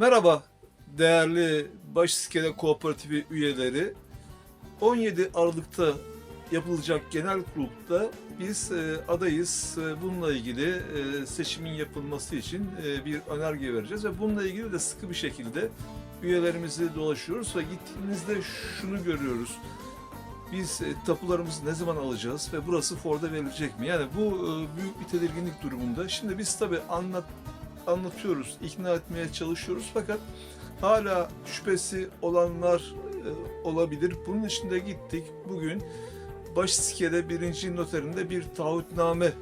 Merhaba değerli Başiskele Kooperatifi üyeleri. 17 Aralık'ta yapılacak genel kurulda biz e, adayız. E, bununla ilgili e, seçimin yapılması için bir önerge vereceğiz ve bununla ilgili de sıkı bir şekilde üyelerimizi dolaşıyoruz ve gittiğimizde şunu görüyoruz. Biz tapularımızı ne zaman alacağız ve burası Ford'a verilecek mi? Yani bu büyük bir tedirginlik durumunda. Şimdi biz tabii anlat anlatıyoruz, ikna etmeye çalışıyoruz fakat hala şüphesi olanlar e, olabilir. Bunun için de gittik. Bugün Başiskele 1. noterinde bir taahhütname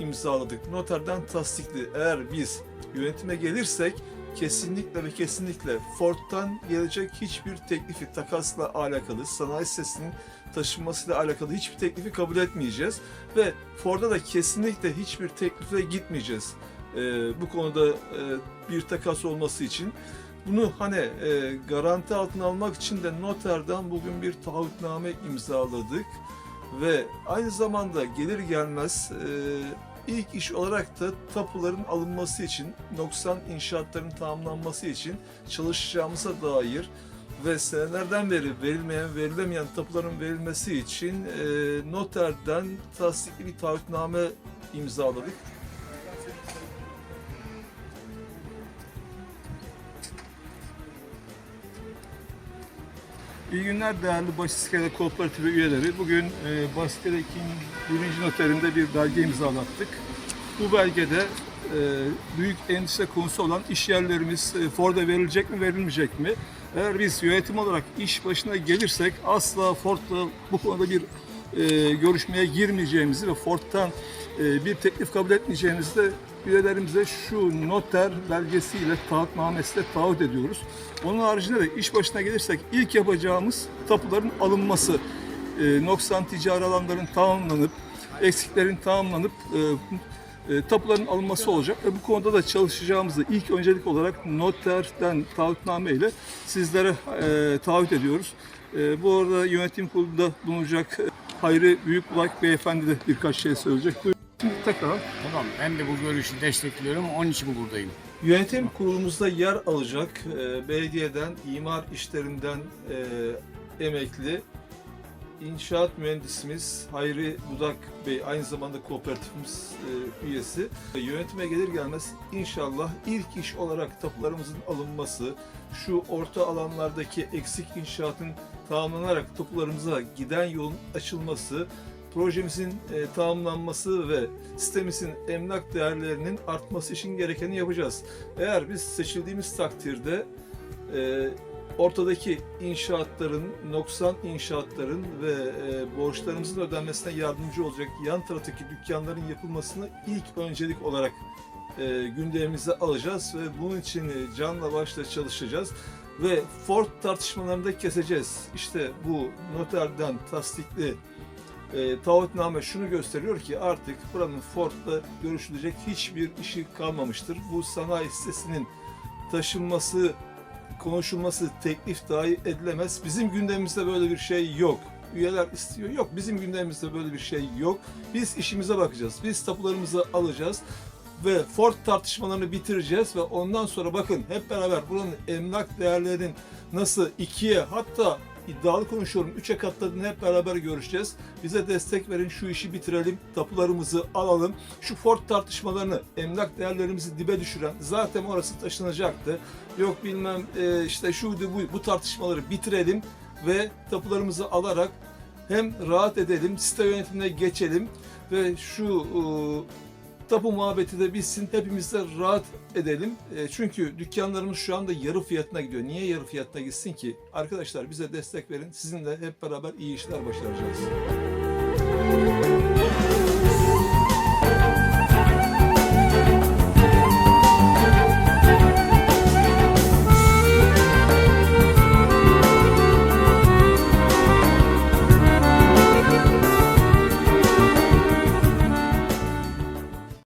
imzaladık. Noterden tasdikli. Eğer biz yönetime gelirsek kesinlikle ve kesinlikle Ford'tan gelecek hiçbir teklifi takasla alakalı, sanayi sitesinin taşınmasıyla alakalı hiçbir teklifi kabul etmeyeceğiz. Ve Ford'a da kesinlikle hiçbir teklife gitmeyeceğiz. Ee, bu konuda e, bir takas olması için. Bunu hani e, garanti altına almak için de noterden bugün bir taahhütname imzaladık ve aynı zamanda gelir gelmez e, ilk iş olarak da tapuların alınması için, noksan inşaatların tamamlanması için çalışacağımıza dair ve senelerden beri verilmeyen, verilemeyen tapuların verilmesi için e, noterden tasdikli bir taahhütname imzaladık. İyi günler değerli Başiskele Kooperatifi üyeleri. Bugün e, Başiskele 2. birinci noterinde bir belge imzalattık. Bu belgede e, büyük endişe konusu olan iş yerlerimiz e, Ford'a verilecek mi verilmeyecek mi? Eğer biz yönetim olarak iş başına gelirsek asla Ford'la bu konuda bir e, görüşmeye girmeyeceğimizi ve Ford'tan e, bir teklif kabul etmeyeceğimizi de üyelerimize şu noter belgesiyle, taahhütnamesiyle taahhüt ediyoruz. Onun haricinde de iş başına gelirsek ilk yapacağımız tapuların alınması, e, noksan ticari alanların tamamlanıp, eksiklerin tamamlanıp e, e, tapuların alınması olacak ve bu konuda da çalışacağımızı ilk öncelik olarak noterden taahhütname ile sizlere e, taahhüt ediyoruz. E, bu arada yönetim kurulunda bulunacak e, Hayri Büyükbulak Beyefendi de birkaç şey söyleyecek. Tekrar Tamam ben de bu görüşü destekliyorum. Onun için buradayım. Yönetim kurulumuzda yer alacak e, belediyeden, imar işlerinden e, emekli inşaat mühendisimiz Hayri Budak Bey aynı zamanda kooperatifimiz e, üyesi. E, Yönetime gelir gelmez inşallah ilk iş olarak tapularımızın alınması, şu orta alanlardaki eksik inşaatın tamamlanarak tapularımıza giden yolun açılması, projemizin e, tamamlanması ve sitemizin emlak değerlerinin artması için gerekeni yapacağız. Eğer biz seçildiğimiz takdirde e, ortadaki inşaatların, noksan inşaatların ve e, borçlarımızın ödenmesine yardımcı olacak yan taraftaki dükkanların yapılmasını ilk öncelik olarak e, gündemimize alacağız ve bunun için e, canla başla çalışacağız ve Ford tartışmalarını da keseceğiz. İşte bu noterden tasdikli e, taahhütname şunu gösteriyor ki artık buranın Ford'la görüşülecek hiçbir işi kalmamıştır. Bu sanayi sitesinin taşınması, konuşulması teklif dahi edilemez. Bizim gündemimizde böyle bir şey yok. Üyeler istiyor. Yok bizim gündemimizde böyle bir şey yok. Biz işimize bakacağız. Biz tapularımızı alacağız ve Ford tartışmalarını bitireceğiz ve ondan sonra bakın hep beraber buranın emlak değerlerinin nasıl ikiye hatta iddialı konuşuyorum üçe katladığını hep beraber görüşeceğiz. Bize destek verin şu işi bitirelim, tapularımızı alalım. Şu Ford tartışmalarını, emlak değerlerimizi dibe düşüren zaten orası taşınacaktı. Yok bilmem e, işte şuydu bu, bu tartışmaları bitirelim ve tapularımızı alarak hem rahat edelim, site yönetimine geçelim ve şu e, tapu muhabbeti de bitsin. Hepimiz de rahat edelim. E, çünkü dükkanlarımız şu anda yarı fiyatına gidiyor. Niye yarı fiyatına gitsin ki? Arkadaşlar bize destek verin. Sizinle hep beraber iyi işler başaracağız.